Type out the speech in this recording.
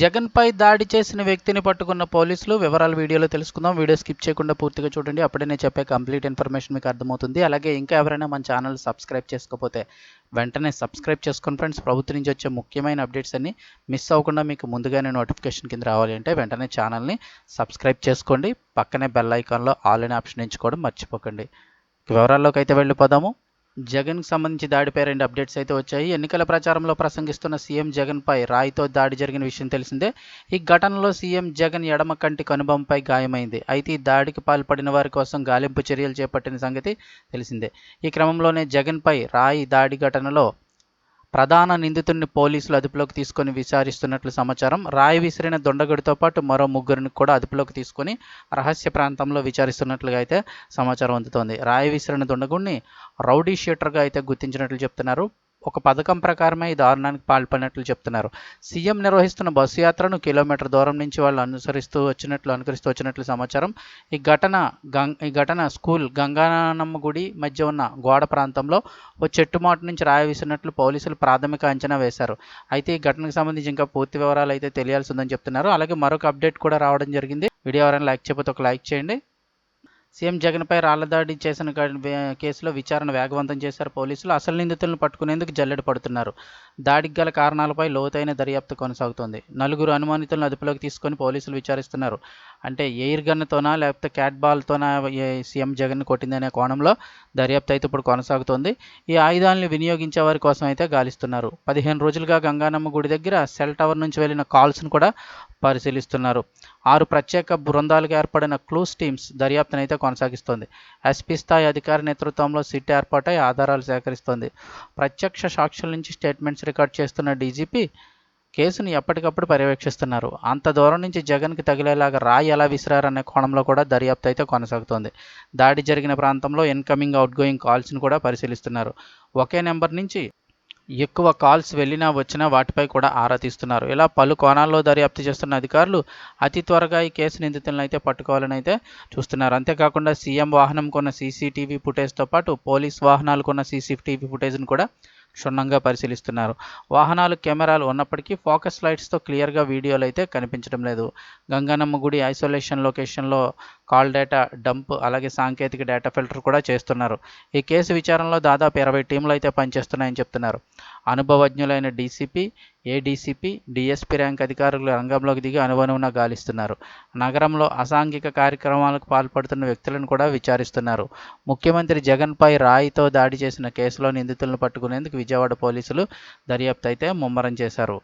జగన్పై దాడి చేసిన వ్యక్తిని పట్టుకున్న పోలీసులు వివరాలు వీడియోలో తెలుసుకుందాం. వీడియో స్కిప్ చేయకుండా పూర్తిగా చూడండి. అప్పుడే నేను చెప్పే కంప్లీట్ ఇన్ఫర్మేషన్ మీకు అర్థమవుతుంది. అలాగే ఇంకా ఎవరైనా మన ఛానల్ సబ్స్క్రైబ్ చేసుకోకపోతే వెంటనే సబ్స్క్రైబ్ చేసుకుని ఫ్రెండ్స్ ప్రభుత్వం నుంచి వచ్చే ముఖ్యమైన అప్డేట్స్ అన్ని మిస్ అవ్వకుండా మీకు ముందుగానే నోటిఫికేషన్ కింద రావాలి అంటే వెంటనే ఛానల్ని సబ్స్క్రైబ్ చేసుకోండి. పక్కనే బెల్ ఐకాన్లో ఆల్ అనే ఆప్షన్ ఎంచుకోవడం మర్చిపోకండి. వివరాల్లోకి అయితే వెళ్ళిపోదాము. జగన్ సంబంధించి దాడిపై రెండు అప్డేట్స్ అయితే వచ్చాయి. ఎన్నికల ప్రచారంలో ప్రసంగిస్తున్న సీఎం జగన్పై రాయితో దాడి జరిగిన విషయం తెలిసిందే. ఈ ఘటనలో సీఎం జగన్ ఎడమ కంటి కనుబొమ్మపై గాయమైంది. అయితే ఈ దాడికి పాల్పడిన వారి కోసం గాలింపు చర్యలు చేపట్టిన సంగతి తెలిసిందే. ఈ క్రమంలోనే జగన్పై రాయి దాడి ఘటనలో ప్రధాన నిందితుడిని పోలీసులు అదుపులోకి తీసుకొని విచారిస్తున్నట్లు సమాచారం. రాయి విసిరిన దొండగుడితో పాటు మరో ముగ్గురిని కూడా అదుపులోకి తీసుకొని రహస్య ప్రాంతంలో విచారిస్తున్నట్లుగా అయితే సమాచారం అందుతోంది. రాయి విసిరిన దొండగుడిని రౌడీ షీటర్గా అయితే గుర్తించినట్లు చెప్తున్నారు. ఒక పథకం ప్రకారమే ఈ దారుణానికి పాల్పడినట్లు చెప్తున్నారు. సీఎం నిర్వహిస్తున్న బస్సు యాత్రను కిలోమీటర్ దూరం నుంచి వాళ్ళు అనుసరిస్తూ వచ్చినట్లు అనుకరిస్తూ వచ్చినట్లు సమాచారం. ఈ ఘటన గం ఈ ఘటన స్కూల్ గంగానమ్మ గుడి మధ్య ఉన్న గోడ ప్రాంతంలో ఓ చెట్టు మాటు నుంచి రాయవేసినట్లు పోలీసులు ప్రాథమిక అంచనా వేశారు. అయితే ఈ ఘటనకు సంబంధించి ఇంకా పూర్తి వివరాలు అయితే తెలియాల్సి ఉందని చెప్తున్నారు. అలాగే మరొక అప్డేట్ కూడా రావడం జరిగింది. వీడియో ఎవరైనా లైక్ చేయకపోతే ఒక లైక్ చేయండి. సీఎం జగన్పై రాళ్ళ దాడి చేసిన కేసులో విచారణ వేగవంతం చేశారు పోలీసులు. అసలు నిందితులను పట్టుకునేందుకు జల్లెడ పడుతున్నారు. దాడికి గల కారణాలపై లోతైన దర్యాప్తు కొనసాగుతోంది. నలుగురు అనుమానితులను అదుపులోకి తీసుకొని పోలీసులు విచారిస్తున్నారు. అంటే ఎయిర్ గన్తోనా లేకపోతే క్యాట్ బాల్తోనా సీఎం జగన్ కొట్టిందనే కోణంలో దర్యాప్తు అయితే ఇప్పుడు కొనసాగుతోంది. ఈ ఆయుధాలను వినియోగించే వారి కోసం అయితే గాలిస్తున్నారు. పదిహేను రోజులుగా గంగానమ్మ గుడి దగ్గర సెల్ టవర్ నుంచి వెళ్ళిన కాల్స్ను కూడా పరిశీలిస్తున్నారు. ఆరు ప్రత్యేక బృందాలుగా ఏర్పడిన క్లూస్ టీమ్స్ దర్యాప్తును అయితే కొనసాగిస్తోంది. ఎస్పీ స్థాయి అధికారి నేతృత్వంలో సిట్ ఏర్పాటై ఆధారాలు సేకరిస్తోంది. ప్రత్యక్ష సాక్షుల నుంచి స్టేట్మెంట్స్ రికార్డ్ చేస్తున్న డీజీపీ కేసును ఎప్పటికప్పుడు పర్యవేక్షిస్తున్నారు. అంత దూరం నుంచి జగన్కి తగిలేలాగా రాయి ఎలా విసిరారనే కోణంలో కూడా దర్యాప్తు అయితే కొనసాగుతోంది. దాడి జరిగిన ప్రాంతంలో ఇన్కమింగ్ అవుట్గోయింగ్ కాల్స్ను కూడా పరిశీలిస్తున్నారు. ఒకే నెంబర్ నుంచి ఎక్కువ కాల్స్ వెళ్ళినా వచ్చినా వాటిపై కూడా ఆరా తీస్తున్నారు. ఇలా పలు కోణాల్లో దర్యాప్తు చేస్తున్న అధికారులు అతి త్వరగా ఈ కేసు నిందితులను అయితే పట్టుకోవాలని అయితే చూస్తున్నారు. అంతేకాకుండా సీఎం వాహనం కొన్న సీసీటీవీ ఫుటేజ్తో పాటు పోలీస్ వాహనాలు కొన్న సీసీటీవీ ఫుటేజ్ను కూడా క్షుణ్ణంగా పరిశీలిస్తున్నారు. వాహనాలు కెమెరాలు ఉన్నప్పటికీ ఫోకస్ లైట్స్తో క్లియర్గా వీడియోలు అయితే కనిపించడం లేదు. గంగానమ్మ గుడి ఐసోలేషన్ లొకేషన్లో కాల్ డేటా డంప్ అలాగే సాంకేతిక డేటా ఫిల్టర్ కూడా చేస్తున్నారు. ఈ కేసు విచారణలో దాదాపు ఇరవై టీంలు అయితే పనిచేస్తున్నాయని చెప్తున్నారు. అనుభవజ్ఞులైన డీసీపీ ఏడీసీపీ డీఎస్పీ ర్యాంక్ అధికారులు రంగంలోకి దిగి అనువనువున గాలిస్తున్నారు. నగరంలో అసాంఘిక కార్యక్రమాలకు పాల్పడుతున్న వ్యక్తులను కూడా విచారిస్తున్నారు. ముఖ్యమంత్రి జగన్పై రాయితో దాడి చేసిన కేసులో నిందితులను పట్టుకునేందుకు విజయవాడ పోలీసులు దర్యాప్తు అయితే ముమ్మరం చేశారు.